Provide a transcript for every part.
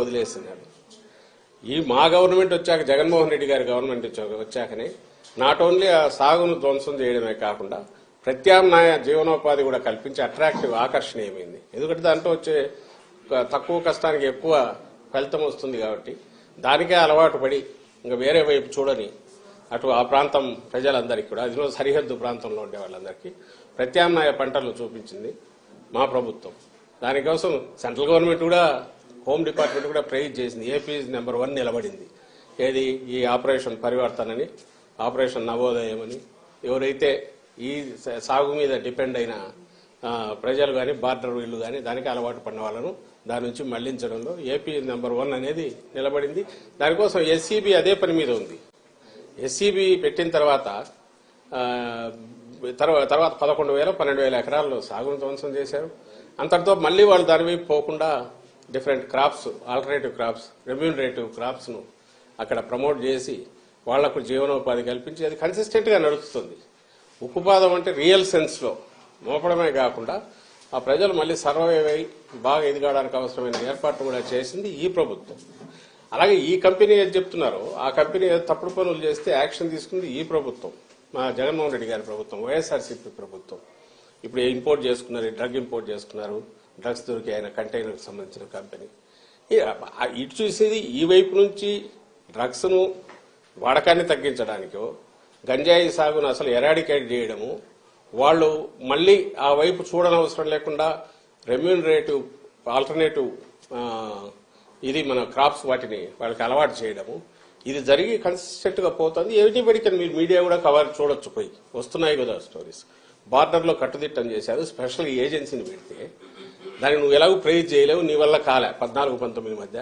వదిలేసినాడు ఈ మా గవర్నమెంట్ వచ్చాక జగన్మోహన్ రెడ్డి గారి గవర్నమెంట్ వచ్చాక వచ్చాకనే నాట్ ఓన్లీ ఆ సాగును ధ్వంసం చేయడమే కాకుండా ప్రత్యామ్నాయ జీవనోపాధి కూడా కల్పించి అట్రాక్టివ్ ఆకర్షణీయమైంది. ఎందుకంటే దాంట్లో వచ్చే తక్కువ కష్టానికి ఎక్కువ ఫలితం వస్తుంది కాబట్టి దానికే అలవాటు పడి ఇంకా వేరే వైపు చూడని అటు ఆ ప్రాంతం ప్రజలందరికీ కూడా అదిలో సరిహద్దు ప్రాంతంలో ఉండే వాళ్ళందరికీ ప్రత్యామ్నాయ పంటలు చూపించింది మా ప్రభుత్వం. దానికోసం సెంట్రల్ గవర్నమెంట్ కూడా హోమ్ డిపార్ట్మెంట్ కూడా ప్రైజ్ చేసింది. ఏపీ నెంబర్ వన్ నిలబడింది. ఏది? ఈ ఆపరేషన్ పరివర్తనని ఆపరేషన్ నవోదయం అని ఎవరైతే ఈ సాగు మీద డిపెండ్ అయిన ప్రజలు కానీ బార్డర్ వీళ్ళు కానీ దానికి అలవాటు పడిన వాళ్ళను దాని నుంచి మళ్ళించడంలో ఏపీ నెంబర్ వన్ అనేది నిలబడింది. దానికోసం ఎస్సీబీ అదే పని మీద ఉంది. ఎస్సీబీ పెట్టిన తర్వాత తర్వాత పదకొండు వేల పన్నెండు వేల ఎకరాల్లో సాగును ధ్వంసం చేశారు. అంతటితో మళ్ళీ వాళ్ళు దాని పోకుండా different crops alternative crops remunerative క్రాప్స్ను అక్కడ ప్రమోట్ చేసి వాళ్ళకు జీవనోపాధి కల్పించి అది కన్సిస్టెంట్గా నడుస్తుంది. ఉక్కుపాదం అంటే రియల్ సెన్స్లో మోపడమే కాకుండా ఆ ప్రజలు మళ్ళీ సర్వైవ్ అయి బాగా ఎదగడానికి అవసరమైన ఏర్పాట్లు కూడా చేసింది ఈ ప్రభుత్వం. అలాగే ఈ కంపెనీ ఏది చెప్తున్నారో ఆ కంపెనీ ఏదో తప్పుడు పనులు చేస్తే యాక్షన్ తీసుకుంది ఈ ప్రభుత్వం. మా జగన్మోహన్ రెడ్డి గారి ప్రభుత్వం వైఎస్ఆర్సీపీ ప్రభుత్వం. ఇప్పుడు ఇంపోర్ట్ చేసుకున్నారు డ్రగ్ ఇంపోర్ట్ చేసుకున్నారు? డ్రగ్స్ దొరికి ఆయన కంటైనర్కి సంబంధించిన కంపెనీ. ఇటు చూసేది ఈ వైపు నుంచి డ్రగ్స్ను వాడకాన్ని తగ్గించడానికో గంజాయి సాగును అసలు ఎరాడికేట్ చేయడము వాళ్ళు మళ్ళీ ఆ వైపు చూడనవసరం లేకుండా రెమ్యూనరేటివ్ ఆల్టర్నేటివ్ ఇది మన క్రాప్స్ వాటిని వాళ్ళకి అలవాటు చేయడము. ఇది జరిగి కన్సిస్టెంట్గా పోతుంది. ఎవ్రీబడి కెన్ మీరు మీడియా కూడా కవర్ చూడొచ్చు పోయి. వస్తున్నాయి కదా స్టోరీస్. బార్డర్లో కట్టుదిట్టం చేశారు. స్పెషల్ ఏజెన్సీని పెడితే దాన్ని నువ్వు ఎలాగో ప్రైజ్ చేయలేవు నీ వల్ల కాలే. పద్నాలుగు పంతొమ్మిది మధ్య.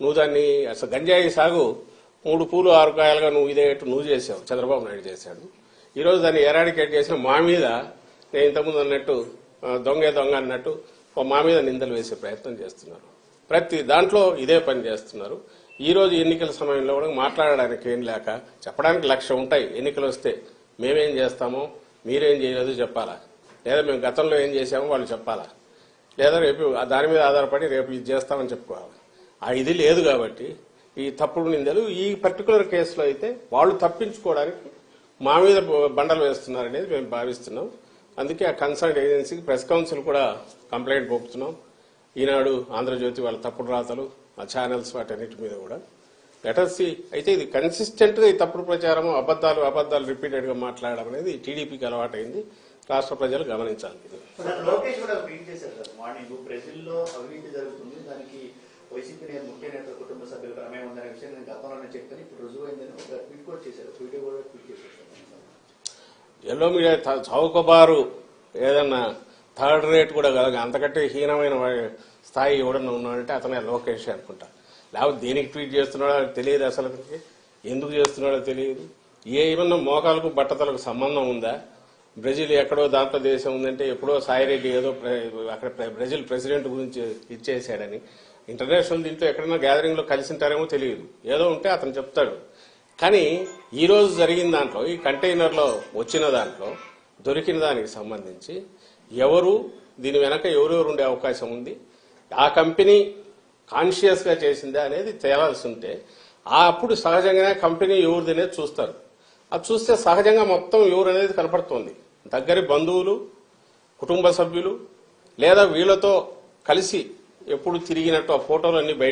నువ్వు దాన్ని అసలు గంజాయి సాగు మూడు పూలు ఆరు కాయలుగా నువ్వు ఇదేట్టు నువ్వు చేసావు. చంద్రబాబు నాయుడు చేశాడు. ఈరోజు దాన్ని ఎరాడికేట్ చేసిన మా మీద నేను ఇంతకుముందు అన్నట్టు దొంగే దొంగ అన్నట్టు మా మీద నిందలు వేసే ప్రయత్నం చేస్తున్నారు. ప్రతి దాంట్లో ఇదే పని చేస్తున్నారు. ఈరోజు ఎన్నికల సమయంలో కూడా మాట్లాడడానికి ఏం లేక చెప్పడానికి లక్ష్యం ఉంటాయి. ఎన్నికలు వస్తే మేమేం చేస్తామో మీరేం చేయలేదు చెప్పాలా? లేదా మేము గతంలో ఏం చేసామో వాళ్ళు చెప్పాలా? లేదా రేపు ఆ దాని మీద ఆధారపడి రేపు ఇది చేస్తామని చెప్పుకోవాలి. ఆ ఇది లేదు కాబట్టి ఈ తప్పుడు నిందలు ఈ పర్టికులర్ కేసులో అయితే వాళ్ళు తప్పించుకోవడానికి మా మీద బండలు వేస్తున్నారనేది మేము భావిస్తున్నాం. అందుకే ఆ కన్సర్న్ ఏజెన్సీకి ప్రెస్ కౌన్సిల్ కూడా కంప్లైంట్ పంపుతున్నాం. ఈనాడు ఆంధ్రజ్యోతి వాళ్ళ తప్పుడు రాతలు ఆ ఛానల్స్ వాటన్నిటి మీద కూడా. లెటర్సి అయితే ఇది కన్సిస్టెంట్గా ఈ తప్పుడు ప్రచారం అబద్దాలు అబద్దాలు రిపీటెడ్గా మాట్లాడడం అనేది టీడీపీకి అలవాటైంది. రాష్ట్ర ప్రజలు గమనించాలి. ఎల్లో మీడియా చౌకబారు ఏదన్నా థర్డ్ రేట్ కూడా కాదు అంతకంటే హీనమైన స్థాయి ఎవడన్నా ఉన్నాడంటే అతనే లోకేష్ అనుకుంటా. లేకపోతే దేనికి ట్వీట్ చేస్తున్నాడో తెలియదు అసలు ఎందుకు చేస్తున్నాడో తెలియదు. ఏమన్నా మోకాలకు బట్టతలకు సంబంధం ఉందా? బ్రెజిల్ ఎక్కడో దాంట్లో దేశం ఉందంటే ఎప్పుడో సాయిరెడ్డి ఏదో అక్కడ బ్రెజిల్ ప్రెసిడెంట్ గురించి ఇచ్చేసాడని. ఇంటర్నేషనల్ దీంట్లో ఎక్కడైనా గ్యాదరింగ్లో కలిసి ఉంటారేమో తెలియదు. ఏదో ఉంటే అతను చెప్తాడు. కానీ ఈ రోజు జరిగిన దాంట్లో ఈ కంటైనర్లో వచ్చిన దాంట్లో దొరికిన దానికి సంబంధించి ఎవరు దీని వెనక ఎవరెవరు ఉండే అవకాశం ఉంది ఆ కంపెనీ కాన్షియస్గా చేసిందా అనేది తేలాల్సి ఉంటే ఆ అప్పుడు సహజంగానే కంపెనీ ఎవరిది అనేది చూస్తారు. అది చూస్తే సహజంగా మొత్తం ఎవరు అనేది కనపడుతుంది. దగ్గరి బంధువులు కుటుంబ సభ్యులు లేదా వీళ్ళతో కలిసి ఎప్పుడు తిరిగినట్టు ఆ ఫోటోలన్నీ బయట